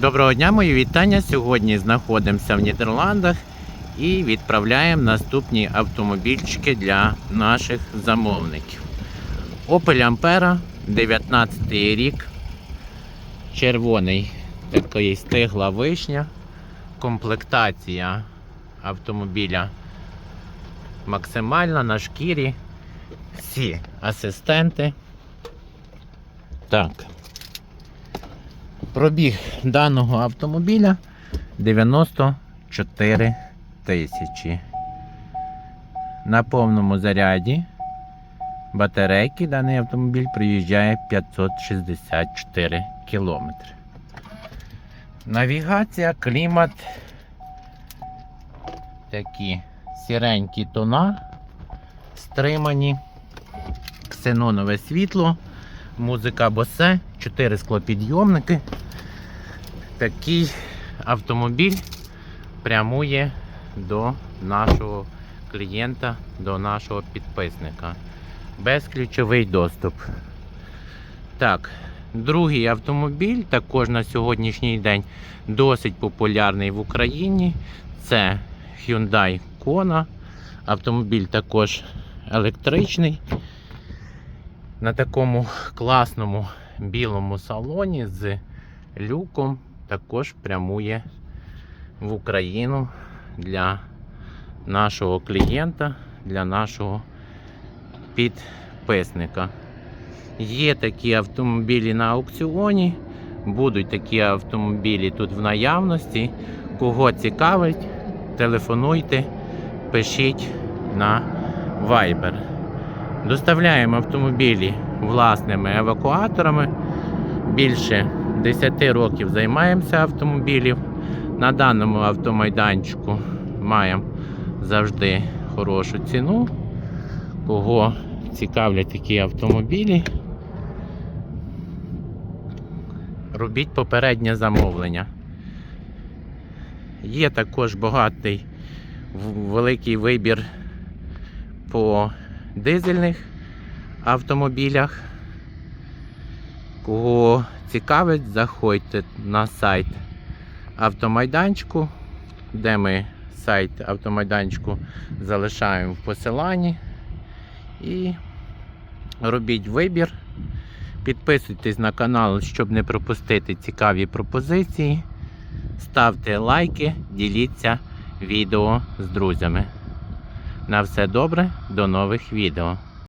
Доброго дня, мої вітання. Сьогодні знаходимося в Нідерландах і відправляємо наступні автомобільчики для наших замовників. Opel Ampera, 19 рік. Червоний такий стигла вишня. Комплектація автомобіля максимальна на шкірі. Всі асистенти. Так. Пробіг даного автомобіля 94 тисячі. На повному заряді батарейки даний автомобіль приїжджає 564 кілометри. Навігація, клімат. Такі сіренькі тона, стримані, ксенонове світло, музика босе, 4 склопідйомники. Такий автомобіль прямує до нашого клієнта, до нашого підписника. Безключовий доступ. Так, другий автомобіль, також на сьогоднішній день досить популярний в Україні. Це Hyundai Kona. Автомобіль також електричний. На такому класному білому салоні з люком також прямує в Україну для нашого клієнта, для нашого підписника. Є такі автомобілі на аукціоні, будуть такі автомобілі тут в наявності. Кого цікавить, телефонуйте, пишіть на Viber. Доставляємо автомобілі власними евакуаторами. Більше 10 років займаємося автомобілів. На даному автомайданчику маємо завжди хорошу ціну. Кого цікавлять такі автомобілі, робіть попереднє замовлення. Є також багатий великий вибір по дизельних автомобілях. Кого цікавить, заходьте на сайт автомайданчику, де ми сайт автомайданчику залишаємо в посиланні. І робіть вибір. Підписуйтесь на канал, щоб не пропустити цікаві пропозиції. Ставте лайки, діліться відео з друзями. На все добре, до нових відео.